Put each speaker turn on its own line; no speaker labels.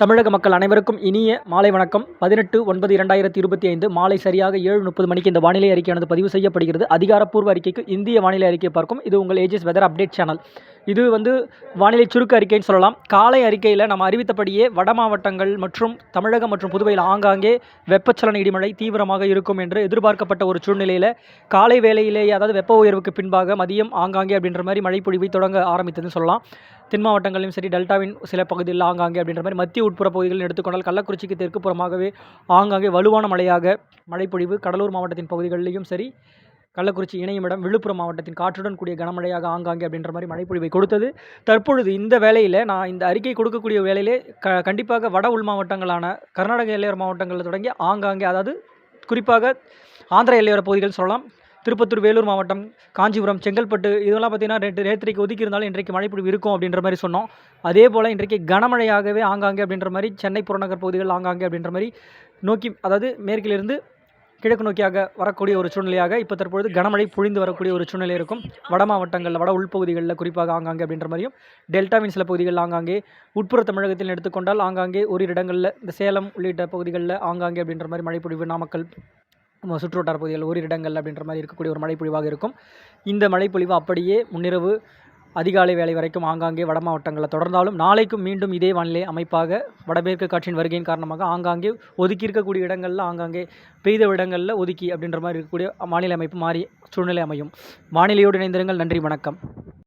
தமிழக மக்கள் அனைவருக்கும் இனிய மாலை வணக்கம். பதினெட்டு ஒன்பது இரண்டாயிரத்தி இருபத்தி ஐந்து மாலை சரியாக ஏழு முப்பது மணிக்கு இந்த வானிலை அறிக்கையானது பதிவு செய்யப்படுகிறது. அதிகாரப்பூர்வ அறிக்கைக்கு இந்திய வானிலை அறிக்கை பார்க்கும். இது உங்கள் ஏஜஸ் வெதர் அப்டேட் சேனல் இது வந்து வானிலை சுருக்க அறிக்கைன்னு சொல்லலாம். காலை அறிக்கையில் நம்ம அறிவித்தபடியே வட மாவட்டங்கள் மற்றும் தமிழகம் மற்றும் புதுவையில் ஆங்காங்கே வெப்பச்சலன இடிமழை தீவிரமாக இருக்கும் என்று எதிர்பார்க்கப்பட்ட ஒரு சூழ்நிலையில் காலை வேளையிலேயே அதாவது வெப்ப உயர்வுக்கு பின்பாக மதியம் ஆங்காங்கே அப்படின்ற மாதிரி மழை பொழிவை தொடங்க ஆரம்பித்ததுன்னு சொல்லலாம். தென் மாவட்டங்களிலும் சரி டெல்டாவின் சில பகுதியில் ஆங்காங்கே அப்படின்ற மாதிரி மத்திய உட்புற பகுதிகளில் எடுத்துக்கொண்டால் கள்ளக்குறிச்சிக்கு தெற்கு புறமாகவே ஆங்காங்கே வலுவான மழையாக மழைப்பொழிவு கடலூர் மாவட்டத்தின் பகுதிகளிலும் சரி கள்ளக்குறிச்சி இணையமிடம் விழுப்புரம் மாவட்டத்தின் காற்றுடன் கூடிய கனமழையாக ஆங்காங்கே அப்படின்ற மாதிரி மழைப்பொழிவை கொடுத்தது. தற்பொழுது இந்த வேளையில் நான் இந்த அறிக்கை கொடுக்கக்கூடிய வேலையிலே க கண்டிப்பாக வட உள் மாவட்டங்களான கர்நாடக எல்லையோர மாவட்டங்களில் தொடங்கி ஆங்காங்கே அதாவது குறிப்பாக ஆந்திர எல்லையோர பகுதிகள் சொல்லலாம் திருப்பத்தூர் வேலூர் மாவட்டம் காஞ்சிபுரம் செங்கல்பட்டு இதெல்லாம் பார்த்தீங்கன்னா நேற்று நேற்றைக்கு ஒதுக்கி இருந்தாலும் இன்றைக்கு மழைப்பொழிவு இருக்கும் அப்படின்ற மாதிரி சொன்னோம். அதே போல் இன்றைக்கு கனமழையாகவே ஆங்காங்கே அப்படின்ற மாதிரி சென்னை புறநகர் பகுதிகள் ஆங்காங்கே அப்படின்ற மாதிரி நோக்கி அதாவது மேற்கிலிருந்து கிழக்கு நோக்கியாக வரக்கூடிய ஒரு சூழ்நிலையாக இப்போ தற்பொழுது கனமழை புழிந்து வரக்கூடிய ஒரு சூழ்நிலை இருக்கும். வட மாவட்டங்களில் வட உள்பகுதிகளில் குறிப்பாக ஆங்காங்கே அப்படின்ற மாதிரியும் டெல்டாவின் சில பகுதிகளில் ஆங்காங்கே உட்புற தமிழகத்தில் எடுத்துக்கொண்டால் ஆங்காங்கே ஒரு இடங்களில் இந்த சேலம் உள்ளிட்ட பகுதிகளில் ஆங்காங்கே அப்படின்ற மாதிரி மழைப்பொழிவு நாமக்கல் நம்ம சுற்றுவட்டார பகுதிகள் ஓரிரு இடங்கள் அப்படின்ற மாதிரி இருக்கக்கூடிய ஒரு மழைப்பொழிவாக இருக்கும். இந்த மழைப்பொழிவு அப்படியே முன்னிரவு அதிகாலை வேலை வரைக்கும் ஆங்காங்கே வட மாவட்டங்களில் தொடர்ந்தாலும் நாளைக்கும் மீண்டும் இதே வானிலை அமைப்பாக வடமேற்கு காற்றின் வருகையின் காரணமாக ஆங்காங்கே ஒதுக்கி இருக்கக்கூடிய இடங்களில் ஆங்காங்கே பெய்த இடங்களில் ஒதுக்கி அப்படின்ற மாதிரி இருக்கக்கூடிய மாநில அமைப்பு மாறி சூழ்நிலை அமையும். வானிலையோடு இணைந்திருங்கள். நன்றி. வணக்கம்.